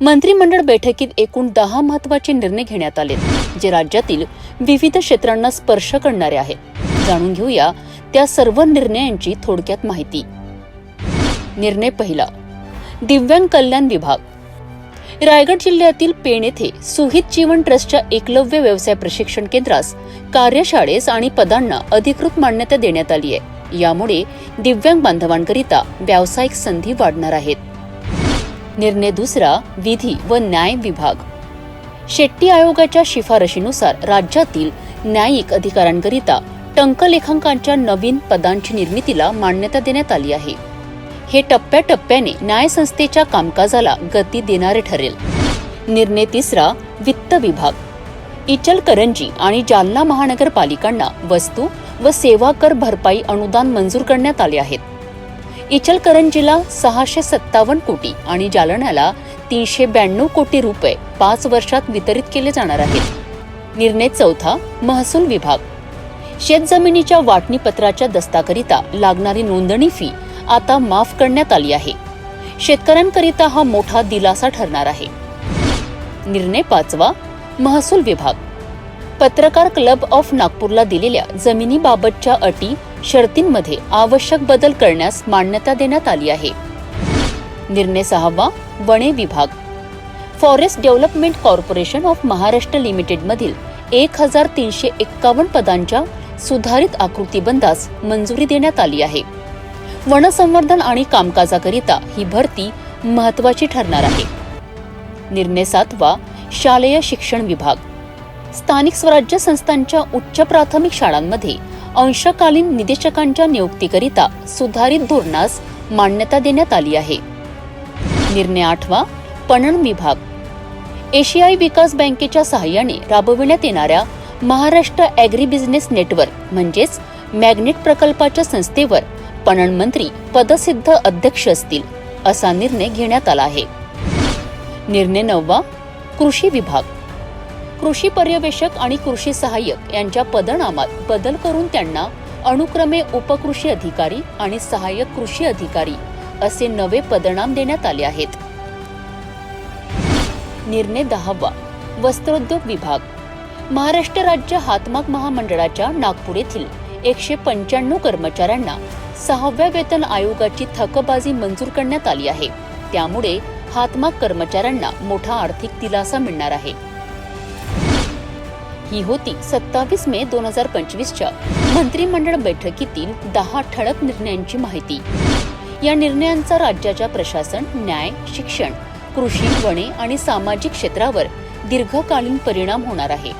मंत्रिमंडळ बैठकीत एकूण दहा महत्त्वाचे निर्णय घेण्यात आले जे राज्यातील विविध क्षेत्रांना स्पर्श करणारे आहेत. जाणून घेऊया त्या सर्व निर्णयांची थोडक्यात माहिती. निर्णय पहिला दिव्यांग कल्याण विभाग. रायगड जिल्ह्यातील पेण येथे सुहित जीवन ट्रस्टच्या एकलव्य व्यवसाय प्रशिक्षण केंद्रास कार्यशाळेस आणि पदांना अधिकृत मान्यता देण्यात आली आहे. यामुळे दिव्यांग बांधवांकरिता व्यावसायिक संधी वाढणार आहेत. निर्णय दुसरा विधी व न्याय विभाग. शेट्टी आयोगाच्या शिफारशीनुसार राज्यातील न्यायिक अधिकाऱ्यांकरिता टंकलेखांकांच्या नवीन पदांची निर्मितीला मान्यता देण्यात आली आहे. हे टप्प्याटप्प्याने न्यायसंस्थेच्या कामकाजाला गती देणारे ठरेल. निर्णय तिसरा वित्त विभाग. इचलकरंजी आणि जालना महानगरपालिकांना वस्तू व सेवा कर भरपाई अनुदान मंजूर करण्यात आले आहेत. इचलकरंजीला सहाशे सत्तावन्न कोटी आणि जालन्याला तीनशे ब्याण्णव कोटी रुपये पाच वर्षात वितरित केले जाणार आहेत. निर्णय चौथा महसूल विभाग. शेतजमिनीच्या वाटणीपत्राच्या दस्ताकरिता लागणारी नोंदणी फी आता माफ करण्यात आली आहे. शेतकऱ्यांकरिता हा मोठा दिलासा ठरणार आहे. निर्णय पाचवा महसूल विभाग. पत्रकार क्लब ऑफ नागपूरला दिलेल्या जमिनीबाबतच्या अटी शर्तींमध्ये आवश्यक बदल करण्यास मान्यता देण्यात आली आहे. निर्णय सहावा वने विभाग. Forest development corporation of Maharashtra लिमिटेडमधील एक हजार तीनशे एक्कावन्न पदांच्या सुधारित आकृतीबंदास मंजुरी देण्यात आली आहे. वनसंवर्धन आणि कामकाजाकरिता ही भरती महत्वाची ठरणार आहे. निर्णय सातवा शालेय शिक्षण विभाग. स्थानिक स्वराज्य संस्थांच्या उच्च प्राथमिक शाळांमध्ये अंशकालीन निदेशकांच्या नियुक्तीकरिता सुधारित धोरणास मान्यता देण्यात आली आहे. निर्णय आठवा पणन विभाग. एशियाई विकास बँकेच्या सहाय्याने राबविण्यात येणाऱ्या महाराष्ट्र ॲग्री बिझनेस नेटवर्क म्हणजेच मॅग्नेट प्रकल्पाच्या संस्थेवर पणन मंत्री पदसिद्ध अध्यक्ष असतील असा निर्णय घेण्यात आला आहे. निर्णय नववा कृषी विभाग. कृषी पर्यवेक्षक आणि कृषी सहाय्यक यांच्या पदनामात बदल करून त्यांना अनुक्रमे उपकृषी अधिकारी आणि सहाय्यक कृषी अधिकारी असे नवे पदनाम देण्यात आले आहेत. निर्णय दहावा. वस्त्रोद्योग विभाग. महाराष्ट्र राज्य हातमाग महामंडळाच्या नागपूर येथील एकशे पंच्याण्णव कर्मचाऱ्यांना सहाव्या वेतन आयोगाची थकबाजी मंजूर करण्यात आली आहे. त्यामुळे हातमाग कर्मचाऱ्यांना मोठा आर्थिक दिलासा मिळणार आहे. ही होती सत्तावीस मे दोन हजार पंचवीसच्या मंत्रिमंडळ बैठकीतील दहा ठळक निर्णयांची माहिती. या निर्णयांचा राज्याच्या प्रशासन न्याय शिक्षण कृषी वने आणि सामाजिक क्षेत्रावर दीर्घकालीन परिणाम होणार आहे.